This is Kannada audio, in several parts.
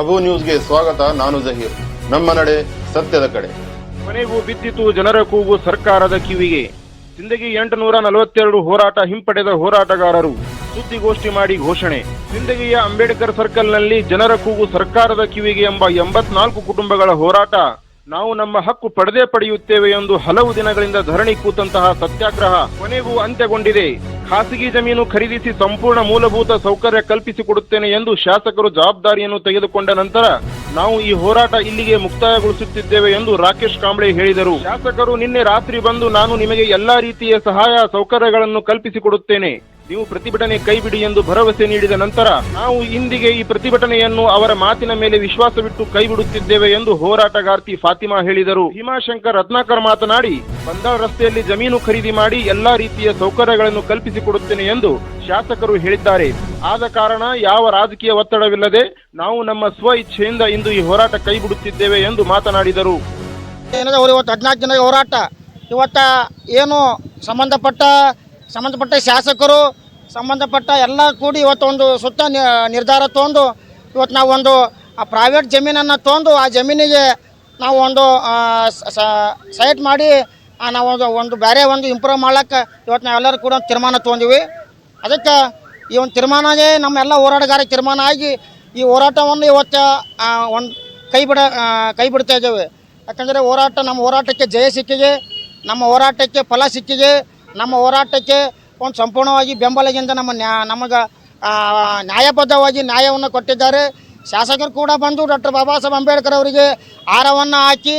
ಅಬು ನ್ಯೂಸ್ಗೆ ಸ್ವಾಗತ, ನಾನು ಜಹೀರ್. ನಮ್ಮ ನಡೆ ಸತ್ಯದ ಕಡೆ. ಕೊನೆಗೂ ಬಿದ್ದಿತು ಜನರ ಕೂಗು ಸರ್ಕಾರದ ಕಿವಿಗೆ. ಸಿಂದಗಿ ಎಂಟುನೂರ ನಲವತ್ತೆರಡು ಹೋರಾಟ ಹಿಂಪಡೆದ ಹೋರಾಟಗಾರರು. ಸುದ್ದಿಗೋಷ್ಠಿ ಮಾಡಿ ಘೋಷಣೆ. ಸಿಂದಗಿಯ ಅಂಬೇಡ್ಕರ್ ಸರ್ಕಲ್ನಲ್ಲಿ ಜನರ ಕೂಗು ಸರ್ಕಾರದ ಕಿವಿಗೆ ಎಂಬ ಎಂಬತ್ನಾಲ್ಕು ಕುಟುಂಬಗಳ ಹೋರಾಟ. ನಾವು ನಮ್ಮ ಹಕ್ಕು ಪಡೆದೇ ಪಡೆಯುತ್ತೇವೆ ಎಂದು ಹಲವು ದಿನಗಳಿಂದ ಧರಣಿ ಕೂತಂತಹ ಸತ್ಯಾಗ್ರಹ ಕೊನೆಗೂ ಅಂತ್ಯಗೊಂಡಿದೆ. ಖಾಸಗಿ ಜಮೀನು ಖರೀದಿಸಿ ಸಂಪೂರ್ಣ ಮೂಲಭೂತ ಸೌಕರ್ಯ ಕಲ್ಪಿಸಿಕೊಡುತ್ತೇನೆ ಎಂದು ಶಾಸಕರು ಜವಾಬ್ದಾರಿಯನ್ನು ತೆಗೆದುಕೊಂಡ ನಂತರ ನಾವು ಈ ಹೋರಾಟ ಇಲ್ಲಿಗೆ ಮುಕ್ತಾಯಗೊಳಿಸುತ್ತಿದ್ದೇವೆ ಎಂದು ರಾಕೇಶ್ ಕಾಂಬ್ಳೆ ಹೇಳಿದರು. ಶಾಸಕರು ನಿನ್ನೆ ರಾತ್ರಿ ಬಂದು ನಾನು ನಿಮಗೆ ಎಲ್ಲಾ ರೀತಿಯ ಸಹಾಯ ಸೌಕರ್ಯಗಳನ್ನು ಕಲ್ಪಿಸಿಕೊಡುತ್ತೇನೆ. ನೀವು ಪ್ರತಿಭಟನೆ ಕೈಬಿಡಿ ಎಂದು ಭರವಸೆ ನೀಡಿದ ನಂತರ ನಾವು ಇಂದಿಗೆ ಈ ಪ್ರತಿಭಟನೆಯನ್ನು ಅವರ ಮಾತಿನ ಮೇಲೆ ವಿಶ್ವಾಸವಿಟ್ಟು ಕೈಬಿಡುತ್ತಿದ್ದೇವೆ ಎಂದು ಹೋರಾಟಗಾರ್ತಿ ಫಾತಿಮಾ ಹೇಳಿದರು. ಭೀಮಾಶಂಕರ್ ರತ್ನಾಕರ್ ಮಾತನಾಡಿ, ಬಂದಾಳ್ ರಸ್ತೆಯಲ್ಲಿ ಜಮೀನು ಖರೀದಿ ಮಾಡಿ ಎಲ್ಲಾ ರೀತಿಯ ಸೌಕರ್ಯಗಳನ್ನು ಕಲ್ಪಿಸಿಕೊಡುತ್ತೇನೆ ಎಂದು ಶಾಸಕರು ಹೇಳಿದ್ದಾರೆ. ಆದ ಕಾರಣ ಯಾವ ರಾಜಕೀಯ ಒತ್ತಡವಿಲ್ಲದೆ ನಾವು ನಮ್ಮ ಸ್ವ ಇಚ್ಛೆಯಿಂದ ಇಂದು ಈ ಹೋರಾಟ ಕೈಬಿಡುತ್ತಿದ್ದೇವೆ ಎಂದು ಮಾತನಾಡಿದರು. ಇವತ್ತು ಹದಿನಾಲ್ಕು ಜನ ಹೋರಾಟ? ಇವತ್ತ ಏನು ಸಂಬಂಧಪಟ್ಟ ಸಂಬಂಧಪಟ್ಟ ಶಾಸಕರು, ಸಂಬಂಧಪಟ್ಟ ಎಲ್ಲ ಕೂಡಿ ಇವತ್ತು ಒಂದು ಸುತ್ತ ನಿರ್ಧಾರ ತೊಗೊಂಡು ಇವತ್ತು ನಾವು ಒಂದು, ಆ ಪ್ರೈವೇಟ್ ಜಮೀನನ್ನು ತೊಗೊಂಡು ಆ ಜಮೀನಿಗೆ ನಾವು ಒಂದು ಸೈಟ್ ಮಾಡಿ ನಾವೊಂದು ನಾವು ಒಂದು ಬೇರೆ ಒಂದು ಇಂಪ್ರೂವ್ ಮಾಡ್ಲಿಕ್ಕೆ ಇವತ್ತು ನಾವೆಲ್ಲರೂ ಕೂಡ ಒಂದು ತೀರ್ಮಾನ ತೊಗೊಂಡಿವಿ. ಅದಕ್ಕೆ ಈ ಒಂದು ತೀರ್ಮಾನವೇ ನಮ್ಮೆಲ್ಲ ಹೋರಾಟಗಾರ ತೀರ್ಮಾನ ಆಗಿ ಈ ಹೋರಾಟವನ್ನು ಇವತ್ತು ಒಂದು ಕೈ ಬಿಡ ಕೈ ಬಿಡ್ತಾ ಇದ್ದೇವೆ. ಯಾಕಂದರೆ ಹೋರಾಟ ನಮ್ಮ ಹೋರಾಟಕ್ಕೆ ಜಯ ಸಿಕ್ಕಿದೆ, ನಮ್ಮ ಹೋರಾಟಕ್ಕೆ ಫಲ ಸಿಕ್ಕಿದೆ. ನಮ್ಮ ಹೋರಾಟಕ್ಕೆ ಒಂದು ಸಂಪೂರ್ಣವಾಗಿ ಬೆಂಬಲದಿಂದ ನಮ್ಮ ನ್ಯಾ ನಮಗೆ ನ್ಯಾಯಬದ್ಧವಾಗಿ ನ್ಯಾಯವನ್ನು ಕೊಟ್ಟಿದ್ದಾರೆ. ಶಾಸಕರು ಕೂಡ ಬಂದು ಡಾಕ್ಟರ್ ಬಾಬಾ ಸಾಹೇಬ್ ಅಂಬೇಡ್ಕರ್ ಅವರಿಗೆ ಹಾರವನ್ನು ಹಾಕಿ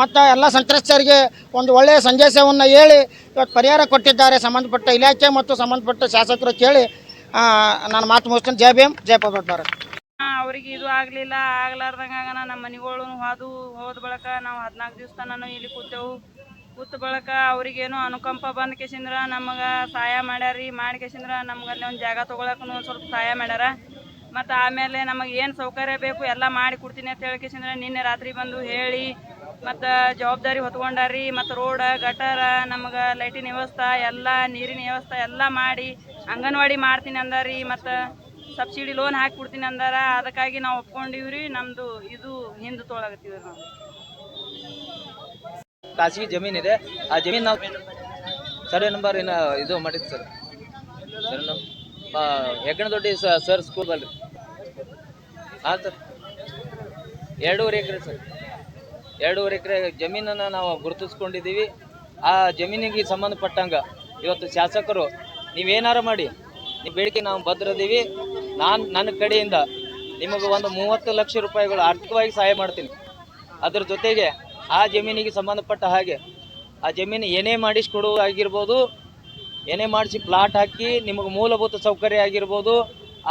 ಮತ್ತು ಎಲ್ಲ ಸಂತ್ರಸ್ತರಿಗೆ ಒಂದು ಒಳ್ಳೆಯ ಸಂದೇಶವನ್ನು ಹೇಳಿ ಇವತ್ತು ಪರಿಹಾರ ಕೊಟ್ಟಿದ್ದಾರೆ. ಸಂಬಂಧಪಟ್ಟ ಇಲಾಖೆ ಮತ್ತು ಸಂಬಂಧಪಟ್ಟ ಶಾಸಕರು ಕೇಳಿ ನಾನು ಮಾತು ಮುಗಿಸ್ತೇನೆ. ಜಯ ಭೀಮ್ ಜಯ ಪಬ್ಲಿಕ್ ಭಾರತ್. ಅವ್ರಿಗೆ ಇದು ಆಗಲಿಲ್ಲ ಆಗ್ಲಾರ್ದಂಗ ನಮ್ಮ ಮನೆಗಳು ಹೋದು ಹೋದ ಬಳಕ ನಾವು ಹದಿನಾಲ್ಕು ದಿವಸ ನಾನು ಇಲ್ಲಿ ಕೂತೆವು. ಕೂತ ಬಳಕ ಅವ್ರಿಗೇನು ಅನುಕಂಪ ಬಂದ ಕೇಸಿಂದ್ರ ನಮಗೆ ಸಹಾಯ ಮಾಡ್ಯಾರಿ ಮಾಡಿ ಕೇಸಿಂದ್ರ ನಮ್ಗೆ ಅಲ್ಲಿ ಒಂದು ಜಾಗ ತೊಗೊಳಕ್ಕೂ ಒಂದು ಸ್ವಲ್ಪ ಸಹಾಯ ಮಾಡ್ಯಾರ. ಮತ್ತು ಆಮೇಲೆ ನಮಗೆ ಏನು ಸೌಕರ್ಯ ಬೇಕು ಎಲ್ಲ ಮಾಡಿ ಕೊಡ್ತೀನಿ ಅಂತ ಹೇಳಿ ಕೇಸಿಂದ್ರ ನಿನ್ನೆ ರಾತ್ರಿ ಬಂದು ಹೇಳಿ ಮತ್ತು ಜವಾಬ್ದಾರಿ ಹೊತ್ಕೊಂಡಾರಿ ಮತ್ತು ರೋಡ, ಗಟರ, ನಮಗೆ ಲೈಟಿನ ವ್ಯವಸ್ಥೆ, ಎಲ್ಲ ನೀರಿನ ವ್ಯವಸ್ಥೆ ಎಲ್ಲ ಮಾಡಿ ಅಂಗನವಾಡಿ ಮಾಡ್ತೀನಿ ಅಂದಾರಿ ಮತ್ತು ಸಬ್ಸಿಡಿ ಲೋನ್ ಹಾಕಿ ಕೊಡ್ತೀನಿ ಅಂದಾರ. ಅದಕ್ಕಾಗಿ ನಾವು ಒಪ್ಕೊಂಡಿವ್ರಿ, ನಮ್ದು ಇದು ಹಿಂದೆ ತೊಳಗತ್ತೀವಿ ನಾವು. ಖಾಸಗಿ ಜಮೀನಿದೆ ಆ ಜಮೀನು ನಾವು ಸರ್ವೆ ನಂಬರ್ ಏನು ಇದು ಮಾಡಿದ್ದು ಸರ್. ಸರ್ ನಮ್ಮ ಹೆಗ್ಗಣದೊಡ್ಡಿ ಸರ್ ಸ್ಕೂಲ್ ಹಾಂ ಸರ್. ಎರಡೂವರೆ ಎಕರೆ ಸರ್. ಎರಡೂವರೆ ಎಕರೆ ಜಮೀನನ್ನು ನಾವು ಗುರುತಿಸ್ಕೊಂಡಿದ್ದೀವಿ. ಆ ಜಮೀನಿಗೆ ಸಂಬಂಧಪಟ್ಟಂಗೆ ಇವತ್ತು ಶಾಸಕರು, ನೀವೇನಾರ ಮಾಡಿ, ನೀವು ಬೇಡಿಕೆ ನಾವು ಭದ್ರದೀವಿ. ನಾನು, ನನ್ನ ಕಡೆಯಿಂದ ನಿಮಗೆ ಒಂದು ಮೂವತ್ತು ಲಕ್ಷ ರೂಪಾಯಿಗಳು ಆರ್ಥಿಕವಾಗಿ ಸಹಾಯ ಮಾಡ್ತೀನಿ. ಅದ್ರ ಜೊತೆಗೆ ಆ ಜಮೀನಿಗೆ ಸಂಬಂಧಪಟ್ಟ ಹಾಗೆ. ಆ ಜಮೀನು ಏನೇ ಮಾಡಿಸ್ಕೊಡುವಾಗಿರ್ಬೋದು ಏನೇ ಮಾಡಿಸಿ ಪ್ಲಾಟ್ ಹಾಕಿ ನಿಮಗೆ ಮೂಲಭೂತ ಸೌಕರ್ಯ ಆಗಿರ್ಬೋದು,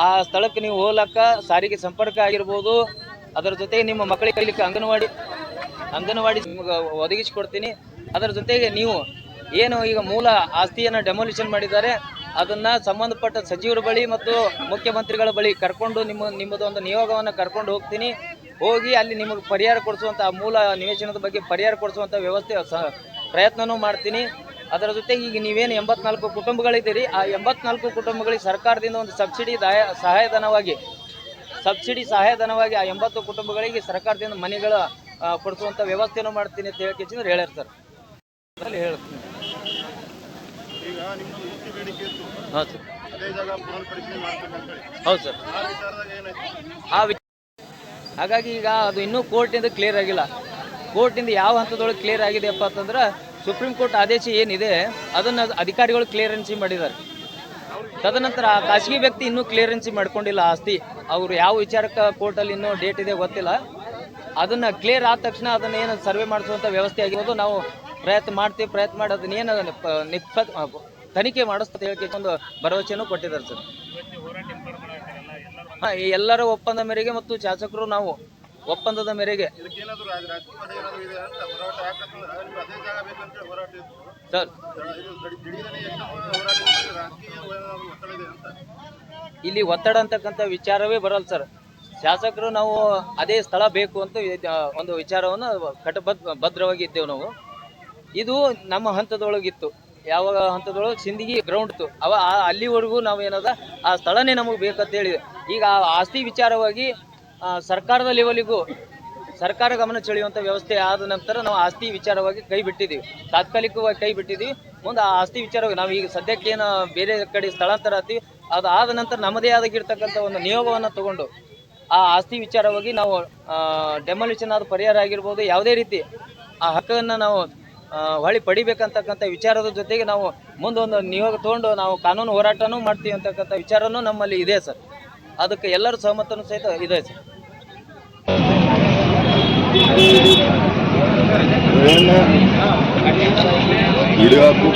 ಆ ಸ್ಥಳಕ್ಕೆ ನೀವು ಹೋಗ್ಲಕ್ಕ ಸಾರಿಗೆ ಸಂಪರ್ಕ ಆಗಿರ್ಬೋದು, ಅದರ ಜೊತೆಗೆ ನಿಮ್ಮ ಮಕ್ಕಳಿಗೆ ಕಲಿಲಿಕ್ಕೆ ಅಂಗನವಾಡಿ ಅಂಗನವಾಡಿ ನಿಮಗೆ ಒದಗಿಸಿಕೊಡ್ತೀನಿ ಅದರ ಜೊತೆಗೆ ನೀವು ಏನು ಈಗ ಮೂಲ ಆಸ್ತಿಯನ್ನು ಡೆಮೊಲಿಷನ್ ಮಾಡಿದ್ದಾರೆ, ಅದನ್ನ ಸಂಬಂಧಪಟ್ಟ ಸಚಿವರ ಬಳಿ ಮತ್ತು ಮುಖ್ಯಮಂತ್ರಿಗಳ ಬಳಿ ಕರ್ಕೊಂಡು ನಿಮ್ಮ, ನಿಮ್ಮದೊಂದು ನಿಯೋಗವನ್ನು ಕರ್ಕೊಂಡು ಹೋಗ್ತೀನಿ. ಹೋಗಿ ಅಲ್ಲಿ ನಿಮಗೆ ಪರಿಹಾರ ಕೊಡಿಸುವಂಥ ಮೂಲ ನಿವೇಶನದ ಬಗ್ಗೆ ಪರಿಹಾರ ಕೊಡಿಸುವಂಥ ವ್ಯವಸ್ಥೆ ಸ ಪ್ರಯತ್ನನೂ ಮಾಡ್ತೀನಿ. ಅದರ ಜೊತೆಗೆ ಈಗ ನೀವೇನು ಎಂಬತ್ನಾಲ್ಕು ಕುಟುಂಬಗಳಿದ್ದೀರಿ ಆ ಎಂಬತ್ನಾಲ್ಕು ಕುಟುಂಬಗಳಿಗೆ ಸರ್ಕಾರದಿಂದ ಒಂದು ಸಬ್ಸಿಡಿ ದಾಯ ಸಹಾಯಧನವಾಗಿ ಸಬ್ಸಿಡಿ ಸಹಾಯಧನವಾಗಿ ಆ ಎಂಬತ್ತು ಕುಟುಂಬಗಳಿಗೆ ಸರ್ಕಾರದಿಂದ ಮನೆಗಳ ಕೊಡಿಸುವಂಥ ವ್ಯವಸ್ಥೆನೂ ಮಾಡ್ತೀನಿ ಅಂತ ಹೇಳಿ ಹೇಳ್ಯಾರ ಸರ್. ಅದರಲ್ಲಿ ಹೇಳ್ತೀನಿ. ಹೌದು ಸರ್. ಹೌದು ಸರ್. ಆ ಹಾಗಾಗಿ ಈಗ ಅದು ಇನ್ನೂ ಕೋರ್ಟಿಂದ ಕ್ಲಿಯರ್ ಆಗಿಲ್ಲ. ಕೋರ್ಟಿಂದ ಯಾವ ಹಂತದೊಳಗೆ ಕ್ಲಿಯರ್ ಆಗಿದೆಯಪ್ಪ ಅಂತಂದ್ರೆ ಸುಪ್ರೀಂ ಕೋರ್ಟ್ ಆದೇಶ ಏನಿದೆ, ಅದನ್ನು ಅಧಿಕಾರಿಗಳು ಕ್ಲಿಯರೆನ್ಸಿ ಮಾಡಿದ್ದಾರೆ. ತದನಂತರ ಆ ಖಾಸಗಿ ವ್ಯಕ್ತಿ ಇನ್ನೂ ಕ್ಲಿಯರೆನ್ಸಿ ಮಾಡ್ಕೊಂಡಿಲ್ಲ ಆಸ್ತಿ. ಅವರು ಯಾವ ವಿಚಾರಕ್ಕೆ ಕೋರ್ಟಲ್ಲಿ ಇನ್ನೂ ಡೇಟ್ ಇದೆ ಗೊತ್ತಿಲ್ಲ. ಅದನ್ನು ಕ್ಲಿಯರ್ ಆದ ತಕ್ಷಣ ಅದನ್ನ ಏನು ಸರ್ವೆ ಮಾಡಿಸುವಂಥ ವ್ಯವಸ್ಥೆ ಆಗಿರೋದು ನಾವು ಪ್ರಯತ್ನ ಮಾಡ್ತೀವಿ, ಪ್ರಯತ್ನ ಮಾಡಿ ಅದನ್ನ ಏನು ನಿಷ್ಪ ತನಿಖೆ ಮಾಡಿಸ್ತಾ ಹೇಳಕ್ಕೆ ಒಂದು ಭರವಸೆಯನ್ನು ಕೊಟ್ಟಿದ್ದಾರೆ ಸರ್. ಎಲ್ಲರ ಒಪ್ಪಂದ ಮೇರೆಗೆ ಮತ್ತು ಶಾಸಕರು ನಾವು ಒಪ್ಪಂದದ ಮೇರೆಗೆ. ಸರ್. ಇಲ್ಲಿ ಒತ್ತಡ ಅಂತಕ್ಕಂಥ ವಿಚಾರವೇ ಬರಲ್ಲ ಸರ್. ಶಾಸಕರು ನಾವು ಅದೇ ಸ್ಥಳ ಬೇಕು ಅಂತ ಒಂದು ವಿಚಾರವನ್ನು ಕಟಬದ್ಧ ಭದ್ರವಾಗಿ ಇದ್ದೇವೆ ನಾವು. ಇದು ನಮ್ಮ ಹಂತದೊಳಗಿತ್ತು. ಯಾವ ಹಂತದೊಳಗೆ ಸಿಂದಗಿ ಗ್ರೌಂಡ್ ಇತ್ತು. ಅವ ಅಲ್ಲಿವರೆಗೂ ನಾವು ಏನದ ಆ ಸ್ಥಳನೇ ನಮಗೆ ಬೇಕಂತ ಹೇಳಿ ಈಗ ಆಸ್ತಿ ವಿಚಾರವಾಗಿ ಸರ್ಕಾರದ ಲೆವೆಲಿಗೂ ಸರ್ಕಾರ ಗಮನ ಸೆಳೆಯುವಂಥ ವ್ಯವಸ್ಥೆ ಆದ ನಂತರ ನಾವು ಆಸ್ತಿ ವಿಚಾರವಾಗಿ ಕೈ ಬಿಟ್ಟಿದ್ದೀವಿ. ತಾತ್ಕಾಲಿಕವಾಗಿ ಕೈ ಬಿಟ್ಟಿದ್ದೀವಿ. ಮುಂದೆ ಆ ಆಸ್ತಿ ವಿಚಾರವಾಗಿ ನಾವು ಈಗ ಸದ್ಯಕ್ಕೇನು ಬೇರೆ ಕಡೆ ಸ್ಥಳಾಂತರ ಆಗ್ತೀವಿ. ಅದು ಆದ ನಂತರ ನಮ್ಮದೇ ಆದಾಗಿರ್ತಕ್ಕಂಥ ಒಂದು ನಿಯೋಗವನ್ನು ತಗೊಂಡು ಆ ಆಸ್ತಿ ವಿಚಾರವಾಗಿ ನಾವು ಡೆಮಾಲಿಷನ್ ಆದ ಪರಿಹಾರ ಆಗಿರ್ಬೋದು, ಯಾವುದೇ ರೀತಿ ಆ ಹಕ್ಕನ್ನು ನಾವು ಹೊಳಿ ಪಡಿಬೇಕಂತಕ್ಕಂಥ ವಿಚಾರದ ಜೊತೆಗೆ ನಾವು ಮುಂದೊಂದು ನಿಯೋಗ ತಗೊಂಡು ನಾವು ಕಾನೂನು ಹೋರಾಟನೂ ಮಾಡ್ತೀವಿ ಅಂತಕ್ಕಂಥ ವಿಚಾರನೂ ನಮ್ಮಲ್ಲಿ ಇದೆ ಸರ್. ಅದಕ್ಕೆ ಎಲ್ಲರೂ ಸಹಮತನೂ ಸಹಿತ ಇದೆ ಸರ್. ಹಿಡಿಯಾಕು